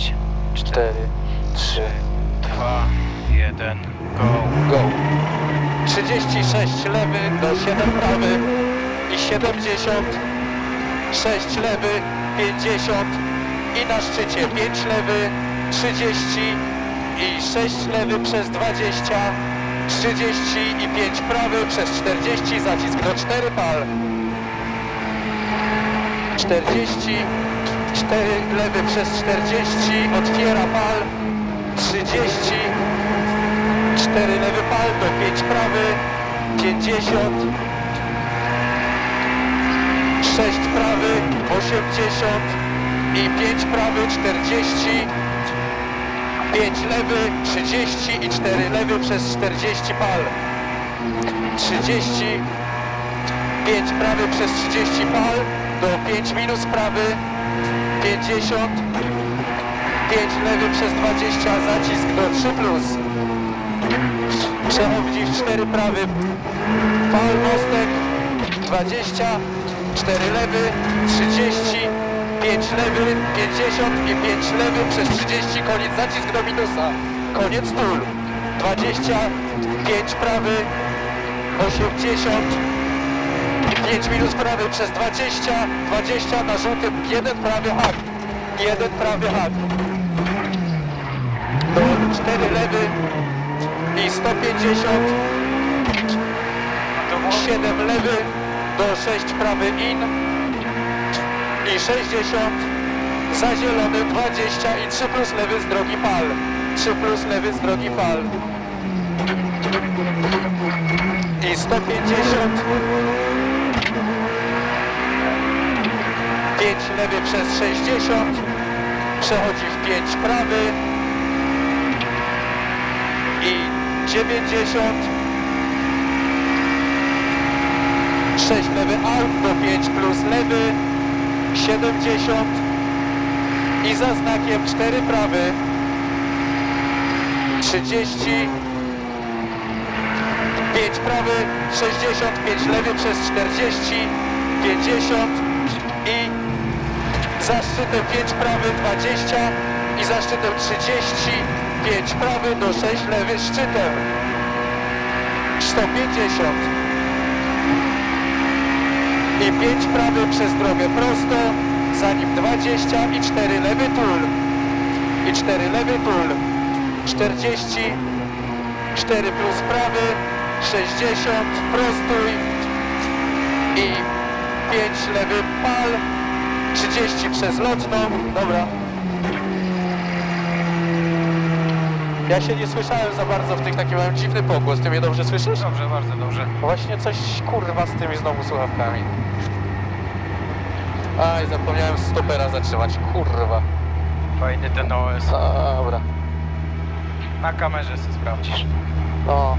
5, 4, 4, 3, 2, 1, go. go. 36 lewy do 7 prawy i 70, 6 lewy, 50 i na szczycie 5 lewy, 30 i 6 lewy przez 20, 30 i 5 prawy przez 40, zacisk do 4 pal. 40, 4 lewy przez 40, otwiera pal, 30, 4 lewy pal do 5 prawy, 50, 6 prawy, 80 i 5 prawy, 40, 5 lewy, 30 i 4 lewy przez 40 pal, 30, 5 prawy przez 30 pal do 5 minus prawy, 50, 5 lewy przez 20, zacisk do 3 plus. Przechodzi w 4 prawy, fal mostek, 20, 4 lewy, 30, 5 lewy, 50 i 5 lewy przez 30, koniec, zacisk do minusa, koniec tul, 20, 5 prawy, 80, 5 minus prawy przez 20, 20 na żółtym, 1 prawy hak, 1 prawy hak, do 4 lewy i 150, 7 lewy do 6 prawy in. I 60 za zielony 20 i 3 plus lewy z drogi pal. 3 plus lewy z drogi pal. I 150 5 lewy przez 60 przechodzi w 5 prawy. I 90 6 lewy out do 5 plus lewy. 70 i za znakiem 4 prawy. 30 5 prawy 65 lewy przez 40 50 i za szczytem 5 prawy 20 i za szczytem 30 5 prawy do 6 lewy szczytem. 150 i 5 prawy przez drogę prosto, za nim 20 i 4 lewy tul. I 4 lewy tul. 40, 4 plus prawy, 60, prostuj. I 5 lewy pal, 30 przez lotną. Dobra. Ja się nie słyszałem za bardzo w tych, taki mam dziwny pogłos. Ty mnie dobrze słyszysz? Dobrze, bardzo dobrze. Właśnie coś kurwa z tymi znowu słuchawkami. Aj, zapomniałem stopera zatrzymać, kurwa. Fajny ten OS. Dobra. Na kamerze sobie sprawdzisz. No,